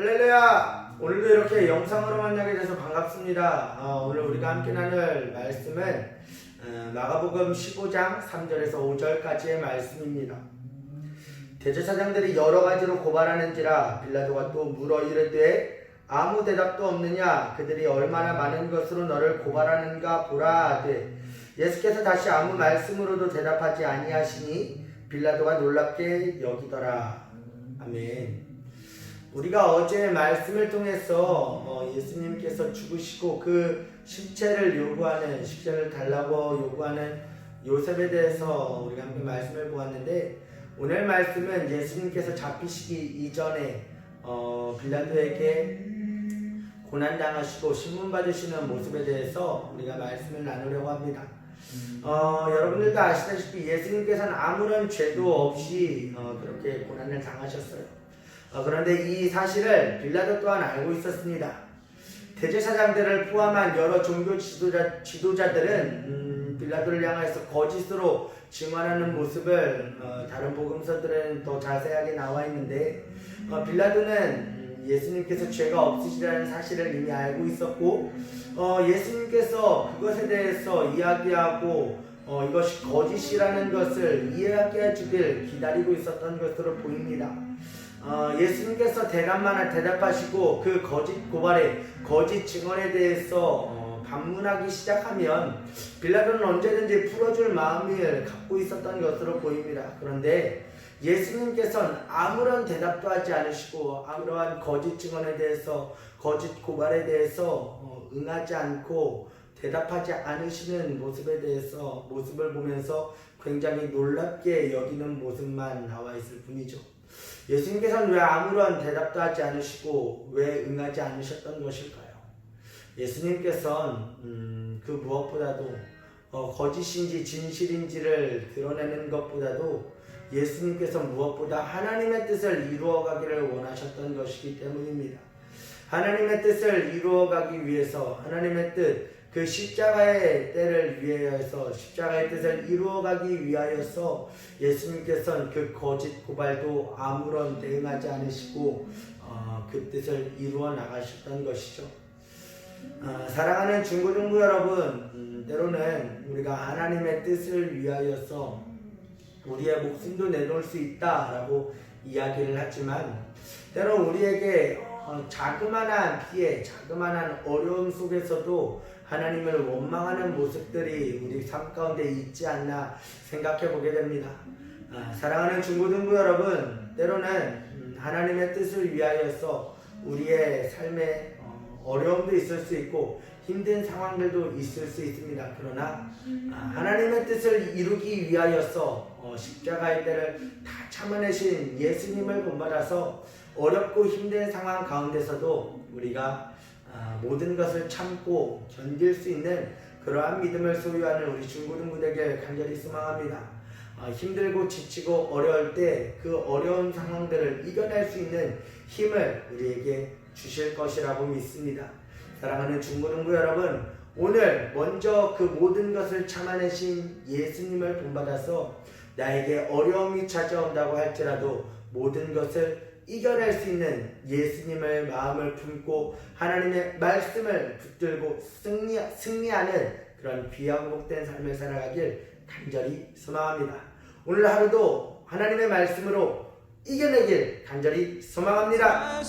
할렐루야! 오늘도 이렇게 영상으로 만나게 돼서 반갑습니다. 어, 오늘 우리가 함께 나눌 말씀은 어, 마가복음 15장 3절에서 5절까지의 말씀입니다. 대제사장들이 여러 가지로 고발하는지라 빌라도가 또 물어 이르되 아무 대답도 없느냐 그들이 얼마나 많은 것으로 너를 고발하는가 보라 하되 예수께서 다시 아무 말씀으로도 대답하지 아니하시니 빌라도가 놀랍게 여기더라 아멘 우리가 어제 말씀을 통해서 어, 예수님께서 죽으시고 그 십체를 요구하는 십체를 달라고 요구하는 요셉에 대해서 우리가 함께 말씀을 보았는데 오늘 말씀은 예수님께서 잡히시기 이전에 어, 빌라도에게 고난 당하시고 신문 받으시는 모습에 대해서 우리가 말씀을 나누려고 합니다. 어, 여러분들도 아시다시피 예수님께서는 아무런 죄도 없이 어, 그렇게 고난을 당하셨어요. 어, 그런데 이 사실을 빌라도 또한 알고 있었습니다. 대제사장들을 포함한 여러 종교 지도자, 지도자들은 음, 빌라도를 향해서 거짓으로 증언하는 모습을 어, 다른 복음서들은 더 자세하게 나와 있는데 어, 빌라도는 음, 예수님께서 죄가 없으시다는 사실을 이미 알고 있었고 어, 예수님께서 그것에 대해서 이야기하고 어, 이것이 거짓이라는 것을 이해하게 해주길 기다리고 있었던 것으로 보입니다. 어, 예수님께서 대답만 대답하시고 그 거짓 고발에 거짓 증언에 대해서 어, 반문하기 시작하면 빌라도는 언제든지 풀어줄 마음을 갖고 있었던 것으로 보입니다. 그런데 예수님께서는 아무런 대답도 하지 않으시고 아무러한 거짓 증언에 대해서 거짓 고발에 대해서 어, 응하지 않고 대답하지 않으시는 모습에 대해서 모습을 보면서 굉장히 놀랍게 여기는 모습만 나와 있을 뿐이죠. 예수님께서는 왜 아무런 대답도 하지 않으시고 왜 응하지 않으셨던 것일까요? 예수님께서는 음, 그 무엇보다도 어, 거짓인지 진실인지를 드러내는 것보다도 예수님께서 무엇보다 하나님의 뜻을 이루어가기를 원하셨던 것이기 때문입니다. 하나님의 뜻을 이루어가기 위해서 하나님의 뜻, 그 십자가의 때를 위하여서 십자가의 뜻을 이루어가기 위하여서 예수님께서는 그 거짓 고발도 아무런 대응하지 않으시고 어, 그 뜻을 이루어 나가셨던 것이죠. 어, 사랑하는 중고등부 여러분, 음, 때로는 우리가 하나님의 뜻을 위하여서 우리의 목숨도 내놓을 수 있다라고 이야기를 하지만 때로 우리에게 어, 자그마한 피해, 자그마한 어려움 속에서도 하나님을 원망하는 모습들이 우리 삶 가운데 있지 않나 생각해 보게 됩니다. 아, 사랑하는 중고등부 여러분, 때로는 음, 하나님의 뜻을 위하여서 우리의 삶에 어, 어려움도 있을 수 있고 힘든 상황들도 있을 수 있습니다. 그러나 아, 하나님의 뜻을 이루기 위하여서 어, 십자가의 때를 다 참아내신 예수님을 본받아서 어렵고 힘든 상황 가운데서도 우리가 아, 모든 것을 참고 견딜 수 있는 그러한 믿음을 소유하는 우리 중고등부 되길 간절히 소망합니다. 아, 힘들고 지치고 어려울 때 그 어려운 상황들을 이겨낼 수 있는 힘을 우리에게 주실 것이라고 믿습니다. 사랑하는 중고등부 여러분, 오늘 먼저 그 모든 것을 참아내신 예수님을 본받아서 나에게 어려움이 찾아온다고 할지라도 모든 것을 이겨낼 수 있는 예수님을 마음을 품고 하나님의 말씀을 붙들고 승리, 승리하는 그런 귀하고 복된 삶을 살아가길 간절히 소망합니다. 오늘 하루도 하나님의 말씀으로 이겨내길 간절히 소망합니다.